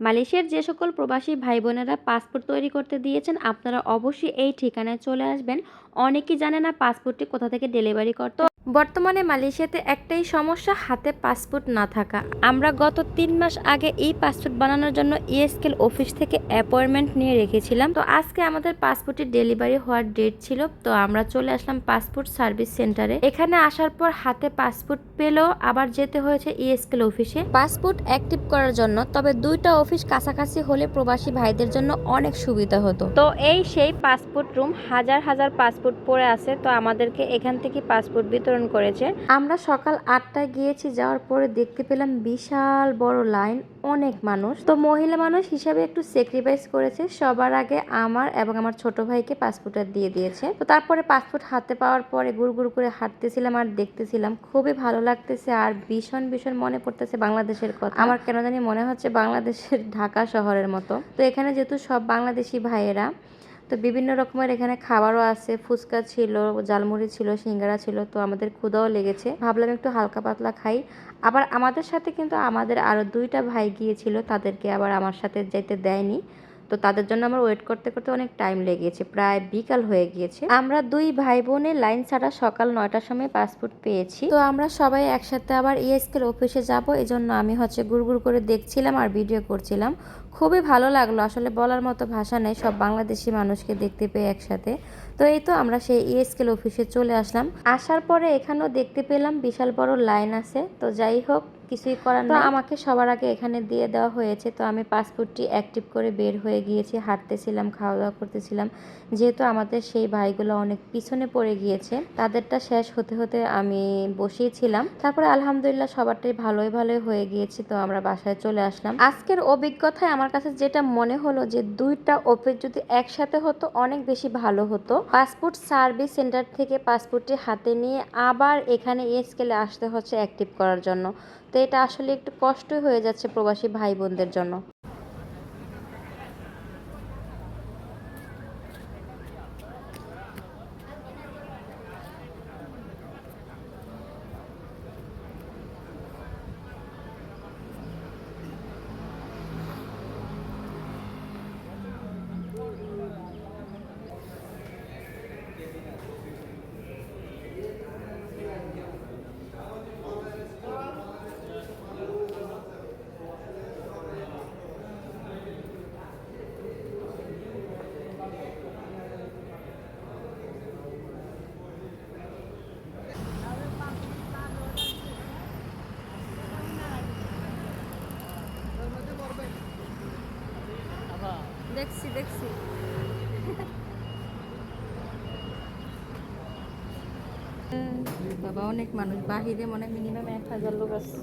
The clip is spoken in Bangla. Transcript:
মালয়েশিয়ার যে সকল প্রবাসী ভাই বোনেরা পাসপোর্ট তৈরি করতে দিয়েছেন, আপনারা অবশ্যই এই ঠিকানায় চলে আসবেন। অনেকেই জানে না পাসপোর্টটি কোথা থেকে ডেলিভারি করতে বর্তমানে মালয়েশিয়াতে একটাই সমস্যা হাতে পাসপোর্ট না থাকা। আমরা গত তিন মাস আগে এই পাসপোর্ট বানানোর জন্য ইএসকেল অফিস থেকে অ্যাপয়েন্টমেন্ট নিয়ে রেখেছিলাম। তো আজকে আমাদের পাসপোর্টের ডেলিভারি হওয়ার ডেট ছিল। তো আমরা চলে আসলাম পাসপোর্ট সার্ভিস সেন্টারে। এখানে আসার পর হাতে পাসপোর্ট পেলেও আবার যেতে হয়েছে ইএসকেল অফিসে। পাসপোর্ট অ্যাক্টিভ করার জন্য তবে দুইটা অফিস কাছাকাছি হলে প্রবাসী ভাইদের জন্য অনেক সুবিধা হতো। তো এই সেই পাসপোর্ট রুম হাজার হাজার পাসপোর্ট পড়ে আছে। তো আমাদেরকে এখান থেকে পাসপোর্ট বিতরণ করেছে। আমরা সকাল আটটায় গিয়েছি, যাওয়ার পরে দেখতে পেলাম বিশাল বড় লাইন, অনেক মানুষ। তো মহিলা মানুষ হিসাবে একটু স্যাক্রিফাইস করেছে। সবার আগে আমার এবং আমার ছোট ভাইকে পাসপোর্টটা দিয়ে দিয়েছে। তো তারপরে পাসপোর্ট হাতে পাওয়ার পরে গুড় গুড় করে হাঁটতেছিলাম আর দেখতেছিলাম। খুবই ভালো লাগতেছে আর ভীষণ ভীষণ মনে পড়তেছে বাংলাদেশের কথা। আমার কেন জানি মনে হচ্ছে বাংলাদেশের ঢাকা শহরের মতো। তো এখানে যেহেতু সব বাংলাদেশি ভাইয়েরা তো বিভিন্ন রকমের এখানে খাবারও আছে, ফুচকা ছিল জালমুড়ি ছিল, সিঙ্গারা ছিল, তো আমাদের ক্ষুদাও লেগেছে। ভাবলাম একটু হালকা পাতলা খাই। আবার আমাদের সাথে কিন্তু আমাদের আরও দুইটা ভাই গিয়েছিল, তাদেরকে আবার আমার সাথে যেতে দেয়নি। তো তাদের জন্য আমার ওয়েট করতে করতে অনেক টাইম লেগেছে প্রায় বিকাল হয়ে গিয়েছে। আমরা দুই ভাই বোনের লাইন ছাড়া সকাল নয়টার সময় পাসপোর্ট পেয়েছি। তো আমরা সবাই একসাথে আবার ইএসকের অফিসে যাব, এজন্য আমি হচ্ছে গুড়গুড় করে দেখছিলাম আর ভিডিও করছিলাম। খুবই ভালো লাগল, আসলে বলার মতো ভাষা নেই, সব বাংলাদেশি মানুষকে দেখতে পেয়ে একসাথে। তো এই তো আমরা সেই ইএসকেল অফিসে চলে আসলাম। আসার পরে এখানেও দেখতে পেলাম বিশাল বড় লাইন আছে। তো যাই হোক কিছুই করার না আমাকে সবার আগে এখানে দিয়ে দেওয়া হয়েছে। তো আমি পাসপোর্টটি অ্যাক্টিভ করে বের হয়ে গিয়েছি হাঁটতেছিলাম খাওয়া দাওয়া করতেছিলাম। যেহেতু আমাদের সেই ভাইগুলো অনেক পিছনে পড়ে গিয়েছে তাদেরটা শেষ হতে হতে আমি বসিয়েছিলাম তারপরে আলহামদুলিল্লাহ সবারটাই ভালোই ভালোই হয়ে গিয়েছে তো আমরা বাসায় চলে আসলাম। আজকের অভিজ্ঞতায় আমার কাছে যেটা মনে হলো যে দুইটা অফিস যদি একসাথে হতো অনেক বেশি ভালো হতো। পাসপোর্ট সার্ভিস সেন্টার থেকে পাসপোর্টটি হাতে নিয়ে আবার এখানে স্কেলে আসতে হচ্ছে অ্যাক্টিভ করার জন্য। এটা আসলে একটু কষ্টই হয়ে যাচ্ছে প্রবাসী ভাই বোনদের জন্য। দেখছি দেখছি। বাবা অনেক মানুষ। বাহিরে মনে মিনিমাম এক হাজার লোক আছে।